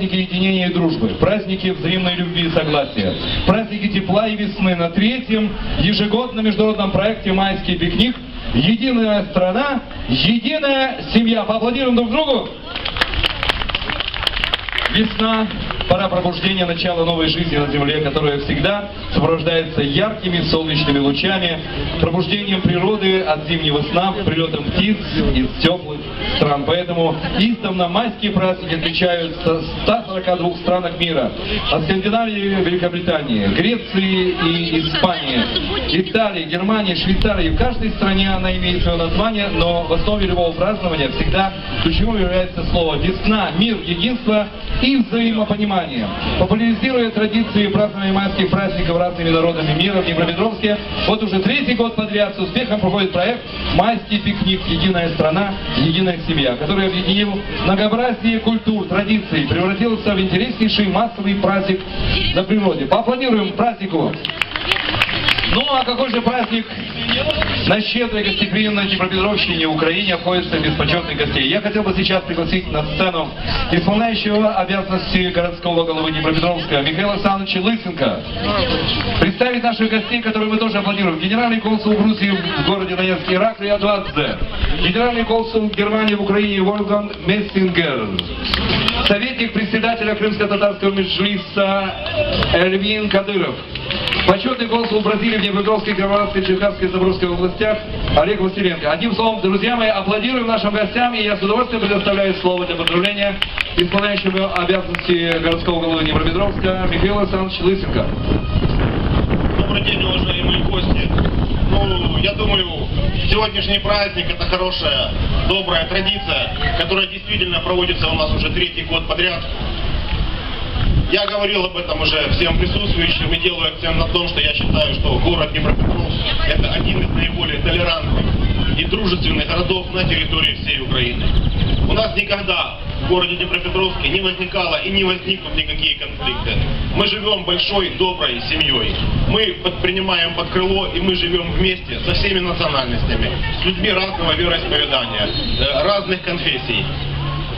Праздники единения и дружбы, праздники взаимной любви и согласия, праздники тепла и весны. На третьем ежегодном международном проекте «Майский пикник» «Единая страна, единая семья». Поаплодируем друг другу. Весна, пора пробуждения, начала новой жизни на Земле, которая всегда сопровождается яркими солнечными лучами, пробуждением природы от зимнего сна, прилетом птиц из теплых стран. Поэтому издавна майские праздники отличаются в 142 странах мира. От Скандинавии, Великобритании, Греции и Испании, Италии, Германии, Швейцарии. В каждой стране она имеет свое название, но в основе любого празднования всегда ключевым является слово «весна», «мир», «единство» и взаимопонимание. Популяризируя традиции празднования майских праздников разными народами мира в Днепропетровске, вот уже третий год подряд с успехом проходит проект «Майский пикник. Единая страна, единая семья», который объединил многообразие культур, традиций, превратился в интереснейший массовый праздник на природе. Поаплодируем празднику! Ну а какой же праздник на щедрой гостеприимной Днепропетровщине, Украине обходится без почетных гостей? Я хотел бы сейчас пригласить на сцену исполняющего обязанности городского головы Днепропетровска Михаила Александровича Лысенко. Представить наших гостей, которые мы тоже аплодируем. Генеральный консул Грузии в городе Донецке Ираклий Адвадзе. Генеральный консул Германии в Украине Вольфганг Мессингер. Советник председателя Крымско-Татарского межлиса Эльвин Кадыров. Почетный консул Бразилии в Днепропетровской, Кировоградской, Черкасской и Забродской областях Олег Василенко. Одним словом, друзья мои, аплодируем нашим гостям, и я с удовольствием предоставляю слово для поздравления исполняющему обязанности городского головы Днепропетровска Михаила Александровича Лысенко. Добрый день, уважаемые гости. Ну, я думаю, сегодняшний праздник это хорошая, добрая традиция, которая действительно проводится у нас уже третий год подряд. Я говорил об этом уже всем присутствующим и делаю акцент на том, что я считаю, что город Днепропетровск это один из наиболее толерантных и дружественных городов на территории всей Украины. У нас никогда в городе Днепропетровске не возникало и не возникнут никакие конфликты. Мы живем большой, доброй семьей. Мы под- принимаем под крыло и мы живем вместе со всеми национальностями, с людьми разного вероисповедания, э, разных конфессий.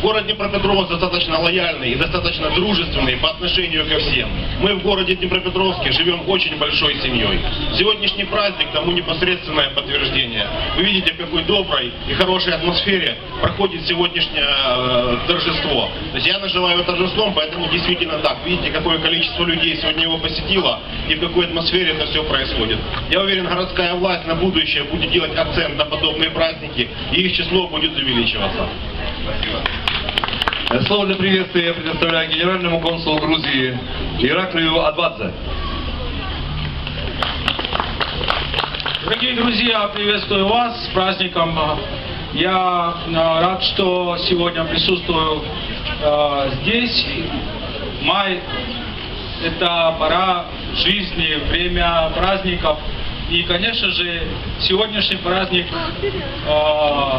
Город Днепропетровск достаточно лояльный и достаточно дружественный по отношению ко всем. Мы в городе Днепропетровске живем очень большой семьей. Сегодняшний праздник тому непосредственное подтверждение. Вы видите, в какой доброй и хорошей атмосфере проходит сегодняшнее э, торжество. То есть я называю его торжеством, поэтому действительно так. Видите, какое количество людей сегодня его посетило и в какой атмосфере это все происходит. Я уверен, городская власть на будущее будет делать акцент на подобные праздники, и их число будет увеличиваться. Слово для приветствия я предоставляю генеральному консулу Грузии Ираклию Адвадзе. Дорогие друзья, приветствую вас с праздником. Я э, рад, что сегодня присутствую э, здесь. Май – это пора жизни, время праздников. И, конечно же, сегодняшний праздник э,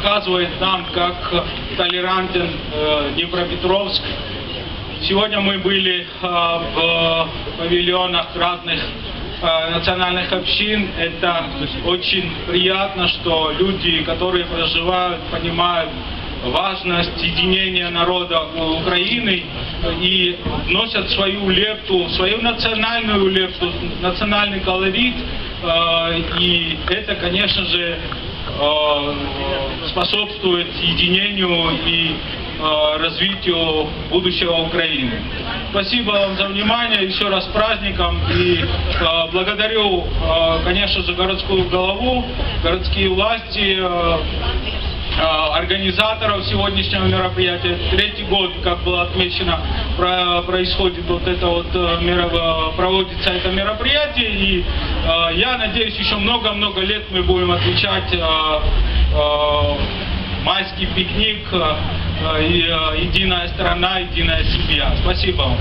показывает нам, как толерантен э, Днепропетровск. Сегодня мы были э, в павильонах разных э, национальных общин. Это очень приятно, что люди, которые проживают, понимают важность единения народа Украины и вносят свою лепту, свою национальную лепту, национальный колорит. Э, И это, конечно же, способствует единению и э, развитию будущего Украины. Спасибо вам за внимание, еще раз праздником и э, благодарю, э, конечно же, городскую голову, городские власти, э, э, организаторов сегодняшнего мероприятия. Третий год, как было отмечено, про- происходит вот это вот э, проводится это мероприятие. И э, я надеюсь, еще много-много лет мы будем отвечать э, э, майский пикник, э, э, и, э, единая страна, единая семья. Спасибо вам.